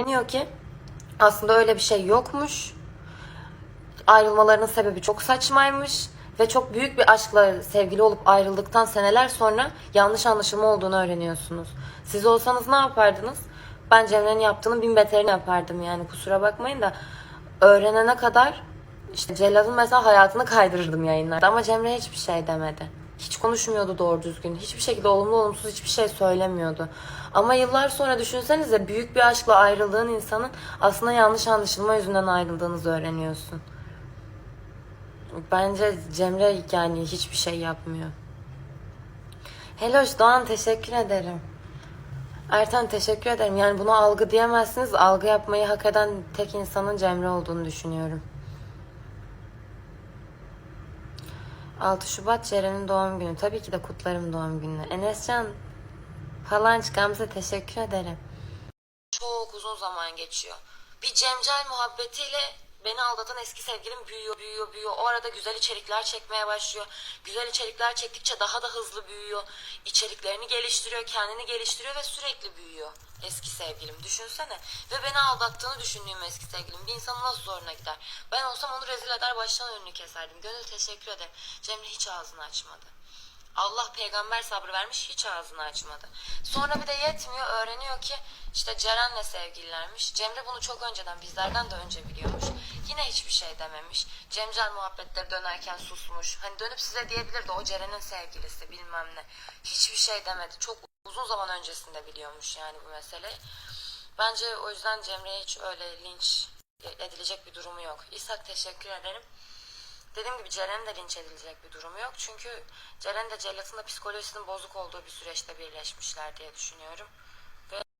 Deniyor ki aslında öyle bir şey yokmuş. Ayrılmalarının sebebi çok saçmaymış ve çok büyük bir aşkla sevgili olup ayrıldıktan seneler sonra yanlış anlaşılma olduğunu öğreniyorsunuz. Siz olsanız ne yapardınız? Ben Cemre'nin yaptığının bin beterini yapardım yani kusura bakmayın da öğrenene kadar işte Cellat'ın mesela hayatını kaydırırdım yayınlarda ama Cemre hiçbir şey demedi. Hiç konuşmuyordu doğru düzgün. Hiçbir şekilde olumlu olumsuz hiçbir şey söylemiyordu. Ama yıllar sonra düşünsenize büyük bir aşkla ayrıldığın insanın aslında yanlış anlaşılma yüzünden ayrıldığınızı öğreniyorsun. Bence Cemre yani hiçbir şey yapmıyor. Heloş Doğan teşekkür ederim. Ertan teşekkür ederim. Yani buna algı diyemezsiniz. Algı yapmayı hak eden tek insanın Cemre olduğunu düşünüyorum. 6 Şubat Ceren'in doğum günü. Tabii ki de kutlarım doğum gününü. Enescan Palanç Gamze teşekkür ederim. Çok uzun zaman geçiyor. Bir Cemcel muhabbetiyle beni aldatan eski sevgilim büyüyor, büyüyor, büyüyor. O arada güzel içerikler çekmeye başlıyor. Güzel içerikler çektikçe daha da hızlı büyüyor. İçeriklerini geliştiriyor, kendini geliştiriyor ve sürekli büyüyor. Eski sevgilim düşünsene. Ve beni aldattığını düşündüğüm eski sevgilim. Bir insanın nasıl zoruna gider? Ben olsam onu rezil eder baştan önünü keserdim. Gönül teşekkür ederim. Cemre hiç ağzını açmadı. Allah peygamber sabrı vermiş hiç ağzını açmadı. Sonra bir de yetmiyor öğreniyor ki işte Ceren'le sevgililermiş. Cemre bunu çok önceden bizlerden de önce biliyormuş. Yine hiçbir şey dememiş. Cemcel muhabbetleri dönerken susmuş. Hani dönüp size diyebilirdi o Ceren'in sevgilisi bilmem ne. Hiçbir şey demedi. Çok uzun zaman öncesinde biliyormuş yani bu meseleyi. Bence o yüzden Cemre'ye hiç öyle linç edilecek bir durumu yok. İshak teşekkür ederim. Dediğim gibi Ceren'in de linç edilecek bir durumu yok. Çünkü Ceren de Cellat'ın da psikolojisinin bozuk olduğu bir süreçte birleşmişler diye düşünüyorum.